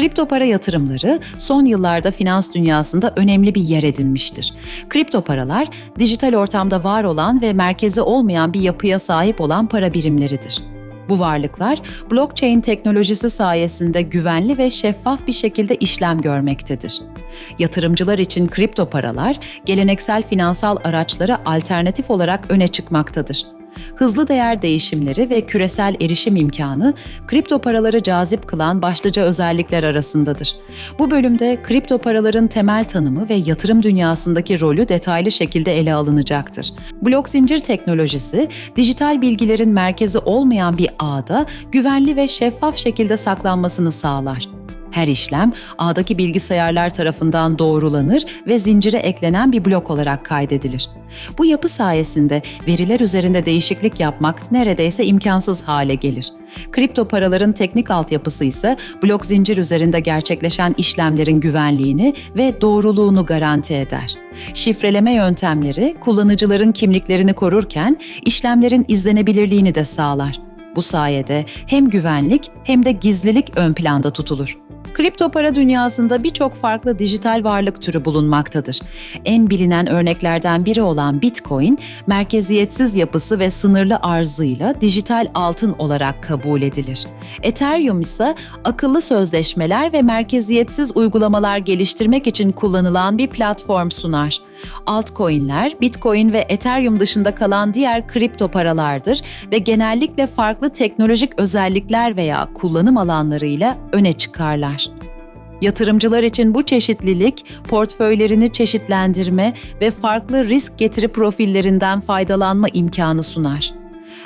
Kripto para yatırımları son yıllarda finans dünyasında önemli bir yer edinmiştir. Kripto paralar dijital ortamda var olan ve merkezi olmayan bir yapıya sahip olan para birimleridir. Bu varlıklar blockchain teknolojisi sayesinde güvenli ve şeffaf bir şekilde işlem görmektedir. Yatırımcılar için kripto paralar geleneksel finansal araçlara alternatif olarak öne çıkmaktadır. Hızlı değer değişimleri ve küresel erişim imkanı kripto paraları cazip kılan başlıca özellikler arasındadır. Bu bölümde kripto paraların temel tanımı ve yatırım dünyasındaki rolü detaylı şekilde ele alınacaktır. Blok zincir teknolojisi, dijital bilgilerin merkezi olmayan bir ağda güvenli ve şeffaf şekilde saklanmasını sağlar. Her işlem ağdaki bilgisayarlar tarafından doğrulanır ve zincire eklenen bir blok olarak kaydedilir. Bu yapı sayesinde veriler üzerinde değişiklik yapmak neredeyse imkansız hale gelir. Kripto paraların teknik altyapısı ise blok zincir üzerinde gerçekleşen işlemlerin güvenliğini ve doğruluğunu garanti eder. Şifreleme yöntemleri kullanıcıların kimliklerini korurken işlemlerin izlenebilirliğini de sağlar. Bu sayede hem güvenlik hem de gizlilik ön planda tutulur. Kripto para dünyasında birçok farklı dijital varlık türü bulunmaktadır. En bilinen örneklerden biri olan Bitcoin, merkeziyetsiz yapısı ve sınırlı arzıyla dijital altın olarak kabul edilir. Ethereum ise akıllı sözleşmeler ve merkeziyetsiz uygulamalar geliştirmek için kullanılan bir platform sunar. Altcoin'ler, Bitcoin ve Ethereum dışında kalan diğer kripto paralardır ve genellikle farklı teknolojik özellikler veya kullanım alanlarıyla öne çıkarlar. Yatırımcılar için bu çeşitlilik, portföylerini çeşitlendirme ve farklı risk getiri profillerinden faydalanma imkanı sunar.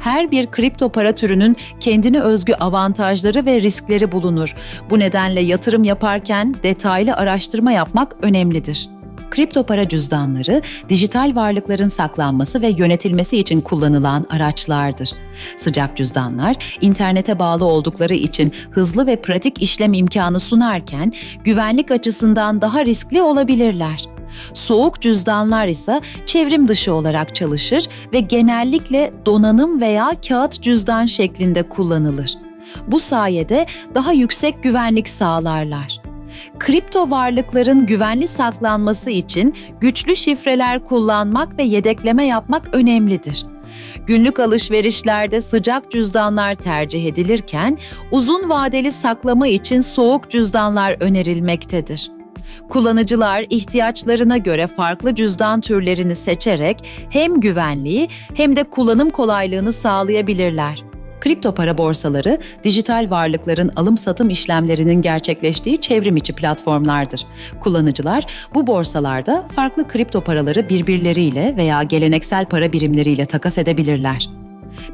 Her bir kripto para türünün kendine özgü avantajları ve riskleri bulunur. Bu nedenle yatırım yaparken detaylı araştırma yapmak önemlidir. Kripto para cüzdanları, dijital varlıkların saklanması ve yönetilmesi için kullanılan araçlardır. Sıcak cüzdanlar, internete bağlı oldukları için hızlı ve pratik işlem imkanı sunarken, güvenlik açısından daha riskli olabilirler. Soğuk cüzdanlar ise çevrim dışı olarak çalışır ve genellikle donanım veya kağıt cüzdan şeklinde kullanılır. Bu sayede daha yüksek güvenlik sağlarlar. Kripto varlıkların güvenli saklanması için güçlü şifreler kullanmak ve yedekleme yapmak önemlidir. Günlük alışverişlerde sıcak cüzdanlar tercih edilirken uzun vadeli saklama için soğuk cüzdanlar önerilmektedir. Kullanıcılar ihtiyaçlarına göre farklı cüzdan türlerini seçerek hem güvenliği hem de kullanım kolaylığını sağlayabilirler. Kripto para borsaları, dijital varlıkların alım-satım işlemlerinin gerçekleştiği çevrim içi platformlardır. Kullanıcılar bu borsalarda farklı kripto paraları birbirleriyle veya geleneksel para birimleriyle takas edebilirler.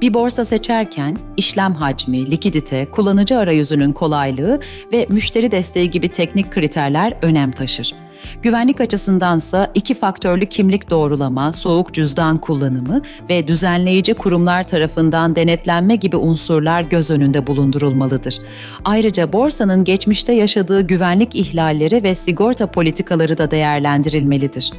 Bir borsa seçerken işlem hacmi, likidite, kullanıcı arayüzünün kolaylığı ve müşteri desteği gibi teknik kriterler önem taşır. Güvenlik açısındansa iki faktörlü kimlik doğrulama, soğuk cüzdan kullanımı ve düzenleyici kurumlar tarafından denetlenme gibi unsurlar göz önünde bulundurulmalıdır. Ayrıca borsanın geçmişte yaşadığı güvenlik ihlalleri ve sigorta politikaları da değerlendirilmelidir.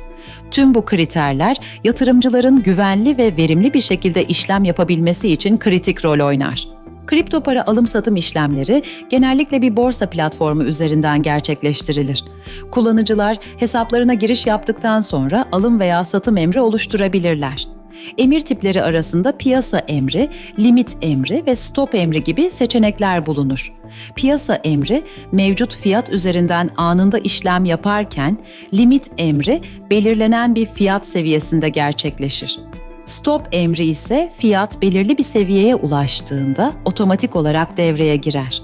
Tüm bu kriterler yatırımcıların güvenli ve verimli bir şekilde işlem yapabilmesi için kritik rol oynar. Kripto para alım-satım işlemleri genellikle bir borsa platformu üzerinden gerçekleştirilir. Kullanıcılar hesaplarına giriş yaptıktan sonra alım veya satım emri oluşturabilirler. Emir tipleri arasında piyasa emri, limit emri ve stop emri gibi seçenekler bulunur. Piyasa emri mevcut fiyat üzerinden anında işlem yaparken limit emri belirlenen bir fiyat seviyesinde gerçekleşir. Stop emri ise fiyat belirli bir seviyeye ulaştığında otomatik olarak devreye girer.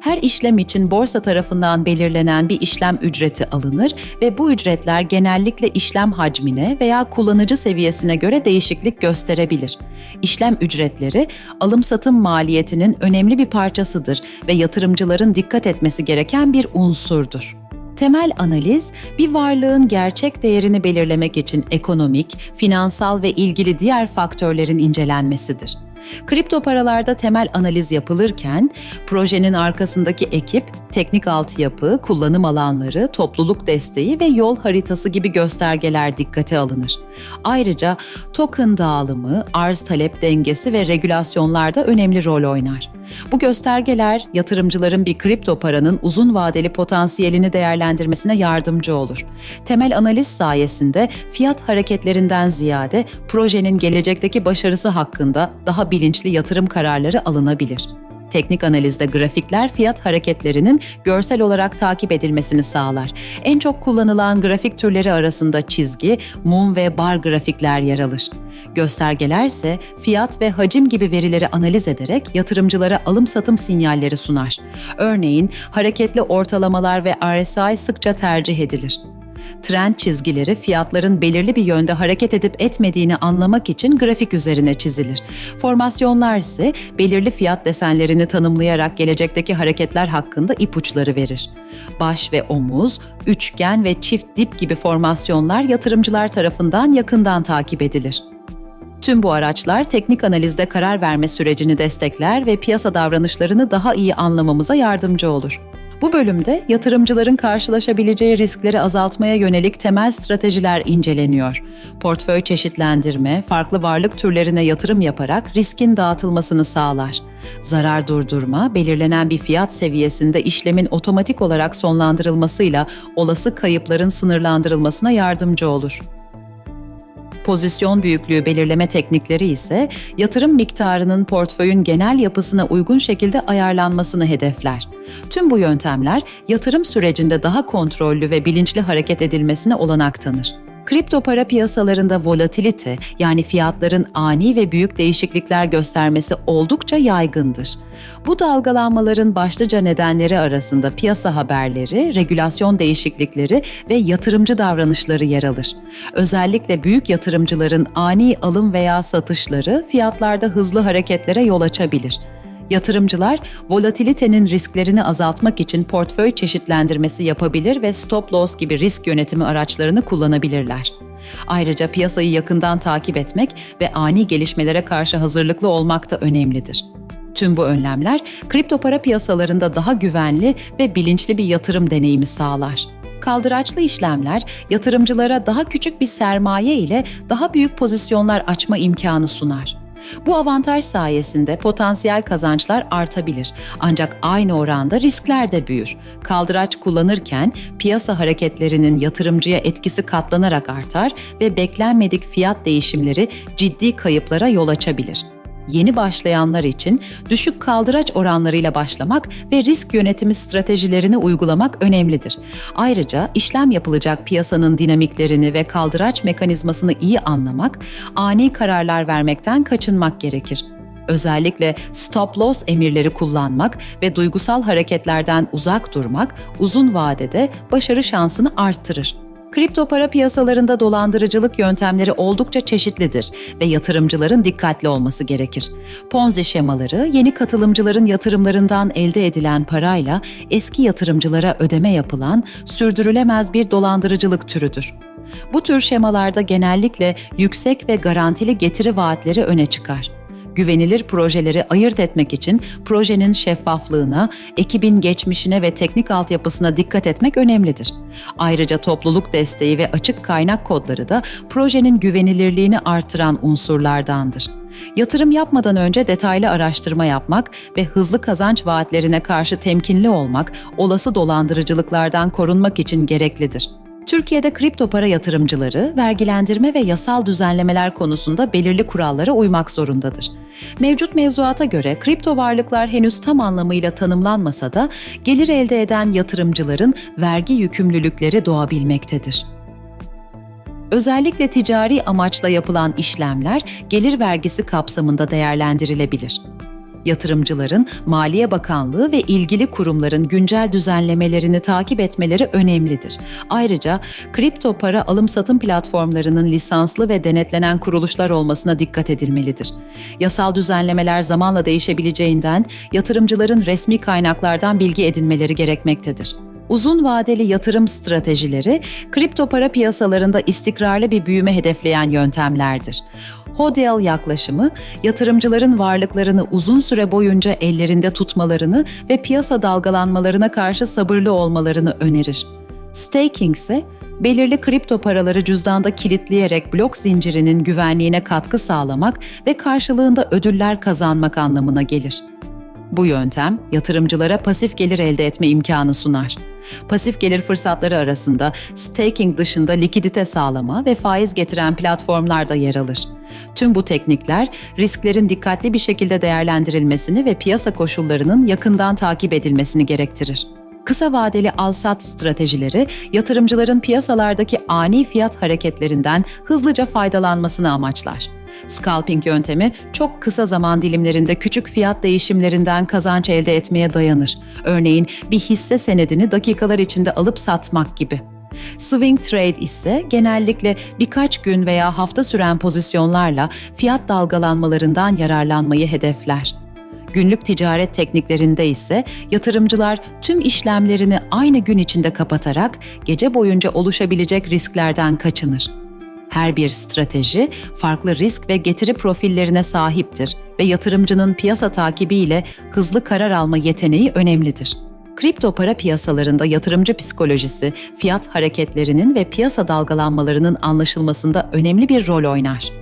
Her işlem için borsa tarafından belirlenen bir işlem ücreti alınır ve bu ücretler genellikle işlem hacmine veya kullanıcı seviyesine göre değişiklik gösterebilir. İşlem ücretleri alım-satım maliyetinin önemli bir parçasıdır ve yatırımcıların dikkat etmesi gereken bir unsurdur. Temel analiz, bir varlığın gerçek değerini belirlemek için ekonomik, finansal ve ilgili diğer faktörlerin incelenmesidir. Kripto paralarda temel analiz yapılırken projenin arkasındaki ekip, teknik altyapı, kullanım alanları, topluluk desteği ve yol haritası gibi göstergeler dikkate alınır. Ayrıca token dağılımı, arz talep dengesi ve regülasyonlarda önemli rol oynar. Bu göstergeler yatırımcıların bir kripto paranın uzun vadeli potansiyelini değerlendirmesine yardımcı olur. Temel analiz sayesinde fiyat hareketlerinden ziyade projenin gelecekteki başarısı hakkında daha bilinçli yatırım kararları alınabilir. Teknik analizde grafikler fiyat hareketlerinin görsel olarak takip edilmesini sağlar. En çok kullanılan grafik türleri arasında çizgi, mum ve bar grafikler yer alır. Göstergeler ise fiyat ve hacim gibi verileri analiz ederek yatırımcılara alım-satım sinyalleri sunar. Örneğin hareketli ortalamalar ve RSI sıkça tercih edilir. Trend çizgileri fiyatların belirli bir yönde hareket edip etmediğini anlamak için grafik üzerine çizilir. Formasyonlar ise belirli fiyat desenlerini tanımlayarak gelecekteki hareketler hakkında ipuçları verir. Baş ve omuz, üçgen ve çift dip gibi formasyonlar yatırımcılar tarafından yakından takip edilir. Tüm bu araçlar teknik analizde karar verme sürecini destekler ve piyasa davranışlarını daha iyi anlamamıza yardımcı olur. Bu bölümde yatırımcıların karşılaşabileceği riskleri azaltmaya yönelik temel stratejiler inceleniyor. Portföy çeşitlendirme, farklı varlık türlerine yatırım yaparak riskin dağıtılmasını sağlar. Zarar durdurma, belirlenen bir fiyat seviyesinde işlemin otomatik olarak sonlandırılmasıyla olası kayıpların sınırlandırılmasına yardımcı olur. Pozisyon büyüklüğü belirleme teknikleri ise yatırım miktarının portföyün genel yapısına uygun şekilde ayarlanmasını hedefler. Tüm bu yöntemler yatırım sürecinde daha kontrollü ve bilinçli hareket edilmesine olanak tanır. Kripto para piyasalarında volatilite yani fiyatların ani ve büyük değişiklikler göstermesi oldukça yaygındır. Bu dalgalanmaların başlıca nedenleri arasında piyasa haberleri, regülasyon değişiklikleri ve yatırımcı davranışları yer alır. Özellikle büyük yatırımcıların ani alım veya satışları fiyatlarda hızlı hareketlere yol açabilir. Yatırımcılar volatilitenin risklerini azaltmak için portföy çeşitlendirmesi yapabilir ve stop loss gibi risk yönetimi araçlarını kullanabilirler. Ayrıca piyasayı yakından takip etmek ve ani gelişmelere karşı hazırlıklı olmak da önemlidir. Tüm bu önlemler kripto para piyasalarında daha güvenli ve bilinçli bir yatırım deneyimi sağlar. Kaldıraçlı işlemler yatırımcılara daha küçük bir sermaye ile daha büyük pozisyonlar açma imkanı sunar. Bu avantaj sayesinde potansiyel kazançlar artabilir ancak aynı oranda riskler de büyür. Kaldıraç kullanırken piyasa hareketlerinin yatırımcıya etkisi katlanarak artar ve beklenmedik fiyat değişimleri ciddi kayıplara yol açabilir yeni başlayanlar için düşük kaldıraç oranlarıyla başlamak ve risk yönetimi stratejilerini uygulamak önemlidir. Ayrıca işlem yapılacak piyasanın dinamiklerini ve kaldıraç mekanizmasını iyi anlamak, ani kararlar vermekten kaçınmak gerekir. Özellikle stop loss emirleri kullanmak ve duygusal hareketlerden uzak durmak uzun vadede başarı şansını arttırır. Kripto para piyasalarında dolandırıcılık yöntemleri oldukça çeşitlidir ve yatırımcıların dikkatli olması gerekir. Ponzi şemaları, yeni katılımcıların yatırımlarından elde edilen parayla eski yatırımcılara ödeme yapılan sürdürülemez bir dolandırıcılık türüdür. Bu tür şemalarda genellikle yüksek ve garantili getiri vaatleri öne çıkar güvenilir projeleri ayırt etmek için projenin şeffaflığına, ekibin geçmişine ve teknik altyapısına dikkat etmek önemlidir. Ayrıca topluluk desteği ve açık kaynak kodları da projenin güvenilirliğini artıran unsurlardandır. Yatırım yapmadan önce detaylı araştırma yapmak ve hızlı kazanç vaatlerine karşı temkinli olmak olası dolandırıcılıklardan korunmak için gereklidir. Türkiye'de kripto para yatırımcıları vergilendirme ve yasal düzenlemeler konusunda belirli kurallara uymak zorundadır. Mevcut mevzuata göre kripto varlıklar henüz tam anlamıyla tanımlanmasa da gelir elde eden yatırımcıların vergi yükümlülükleri doğabilmektedir. Özellikle ticari amaçla yapılan işlemler gelir vergisi kapsamında değerlendirilebilir yatırımcıların Maliye Bakanlığı ve ilgili kurumların güncel düzenlemelerini takip etmeleri önemlidir. Ayrıca kripto para alım-satım platformlarının lisanslı ve denetlenen kuruluşlar olmasına dikkat edilmelidir. Yasal düzenlemeler zamanla değişebileceğinden yatırımcıların resmi kaynaklardan bilgi edinmeleri gerekmektedir uzun vadeli yatırım stratejileri kripto para piyasalarında istikrarlı bir büyüme hedefleyen yöntemlerdir. Hodel yaklaşımı, yatırımcıların varlıklarını uzun süre boyunca ellerinde tutmalarını ve piyasa dalgalanmalarına karşı sabırlı olmalarını önerir. Staking ise belirli kripto paraları cüzdanda kilitleyerek blok zincirinin güvenliğine katkı sağlamak ve karşılığında ödüller kazanmak anlamına gelir. Bu yöntem yatırımcılara pasif gelir elde etme imkanı sunar. Pasif gelir fırsatları arasında staking dışında likidite sağlama ve faiz getiren platformlar da yer alır. Tüm bu teknikler risklerin dikkatli bir şekilde değerlendirilmesini ve piyasa koşullarının yakından takip edilmesini gerektirir. Kısa vadeli al-sat stratejileri yatırımcıların piyasalardaki ani fiyat hareketlerinden hızlıca faydalanmasını amaçlar. Scalping yöntemi çok kısa zaman dilimlerinde küçük fiyat değişimlerinden kazanç elde etmeye dayanır. Örneğin bir hisse senedini dakikalar içinde alıp satmak gibi. Swing trade ise genellikle birkaç gün veya hafta süren pozisyonlarla fiyat dalgalanmalarından yararlanmayı hedefler. Günlük ticaret tekniklerinde ise yatırımcılar tüm işlemlerini aynı gün içinde kapatarak gece boyunca oluşabilecek risklerden kaçınır. Her bir strateji farklı risk ve getiri profillerine sahiptir ve yatırımcının piyasa takibiyle hızlı karar alma yeteneği önemlidir. Kripto para piyasalarında yatırımcı psikolojisi, fiyat hareketlerinin ve piyasa dalgalanmalarının anlaşılmasında önemli bir rol oynar.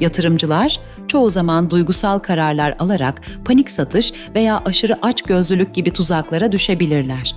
Yatırımcılar çoğu zaman duygusal kararlar alarak panik satış veya aşırı açgözlülük gibi tuzaklara düşebilirler.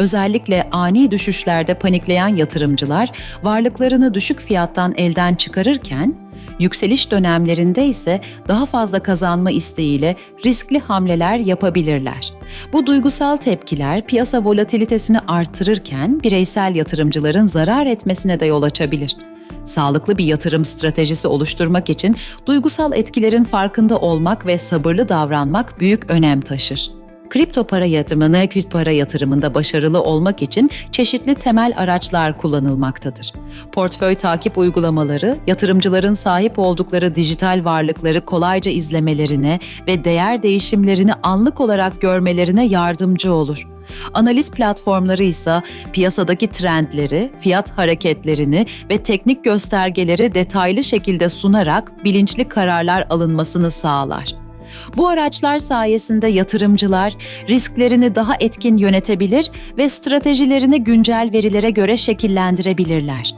Özellikle ani düşüşlerde panikleyen yatırımcılar varlıklarını düşük fiyattan elden çıkarırken, yükseliş dönemlerinde ise daha fazla kazanma isteğiyle riskli hamleler yapabilirler. Bu duygusal tepkiler piyasa volatilitesini artırırken bireysel yatırımcıların zarar etmesine de yol açabilir. Sağlıklı bir yatırım stratejisi oluşturmak için duygusal etkilerin farkında olmak ve sabırlı davranmak büyük önem taşır. Kripto para yatırımı, nakit para yatırımında başarılı olmak için çeşitli temel araçlar kullanılmaktadır. Portföy takip uygulamaları, yatırımcıların sahip oldukları dijital varlıkları kolayca izlemelerine ve değer değişimlerini anlık olarak görmelerine yardımcı olur. Analiz platformları ise piyasadaki trendleri, fiyat hareketlerini ve teknik göstergeleri detaylı şekilde sunarak bilinçli kararlar alınmasını sağlar. Bu araçlar sayesinde yatırımcılar risklerini daha etkin yönetebilir ve stratejilerini güncel verilere göre şekillendirebilirler.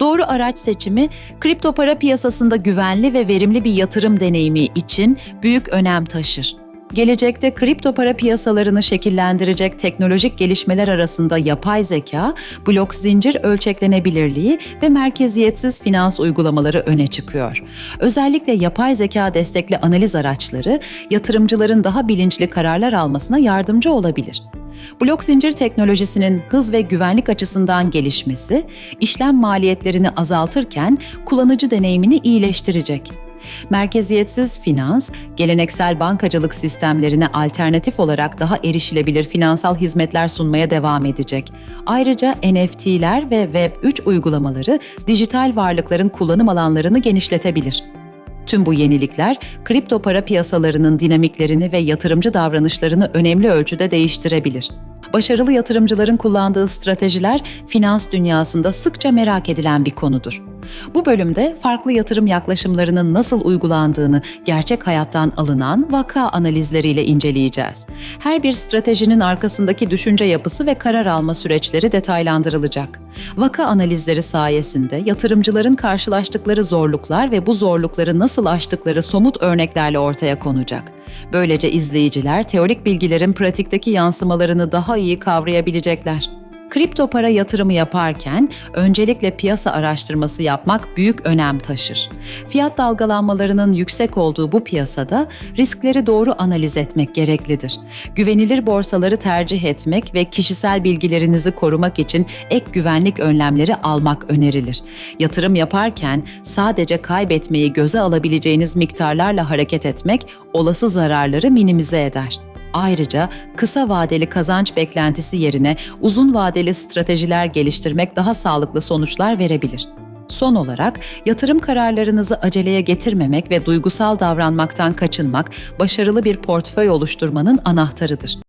Doğru araç seçimi, kripto para piyasasında güvenli ve verimli bir yatırım deneyimi için büyük önem taşır. Gelecekte kripto para piyasalarını şekillendirecek teknolojik gelişmeler arasında yapay zeka, blok zincir ölçeklenebilirliği ve merkeziyetsiz finans uygulamaları öne çıkıyor. Özellikle yapay zeka destekli analiz araçları yatırımcıların daha bilinçli kararlar almasına yardımcı olabilir. Blok zincir teknolojisinin hız ve güvenlik açısından gelişmesi, işlem maliyetlerini azaltırken kullanıcı deneyimini iyileştirecek. Merkeziyetsiz finans, geleneksel bankacılık sistemlerine alternatif olarak daha erişilebilir finansal hizmetler sunmaya devam edecek. Ayrıca NFT'ler ve Web3 uygulamaları dijital varlıkların kullanım alanlarını genişletebilir. Tüm bu yenilikler kripto para piyasalarının dinamiklerini ve yatırımcı davranışlarını önemli ölçüde değiştirebilir. Başarılı yatırımcıların kullandığı stratejiler finans dünyasında sıkça merak edilen bir konudur. Bu bölümde farklı yatırım yaklaşımlarının nasıl uygulandığını gerçek hayattan alınan vaka analizleriyle inceleyeceğiz. Her bir stratejinin arkasındaki düşünce yapısı ve karar alma süreçleri detaylandırılacak. Vaka analizleri sayesinde yatırımcıların karşılaştıkları zorluklar ve bu zorlukları nasıl aştıkları somut örneklerle ortaya konacak. Böylece izleyiciler teorik bilgilerin pratikteki yansımalarını daha iyi kavrayabilecekler. Kripto para yatırımı yaparken öncelikle piyasa araştırması yapmak büyük önem taşır. Fiyat dalgalanmalarının yüksek olduğu bu piyasada riskleri doğru analiz etmek gereklidir. Güvenilir borsaları tercih etmek ve kişisel bilgilerinizi korumak için ek güvenlik önlemleri almak önerilir. Yatırım yaparken sadece kaybetmeyi göze alabileceğiniz miktarlarla hareket etmek olası zararları minimize eder. Ayrıca kısa vadeli kazanç beklentisi yerine uzun vadeli stratejiler geliştirmek daha sağlıklı sonuçlar verebilir. Son olarak yatırım kararlarınızı aceleye getirmemek ve duygusal davranmaktan kaçınmak başarılı bir portföy oluşturmanın anahtarıdır.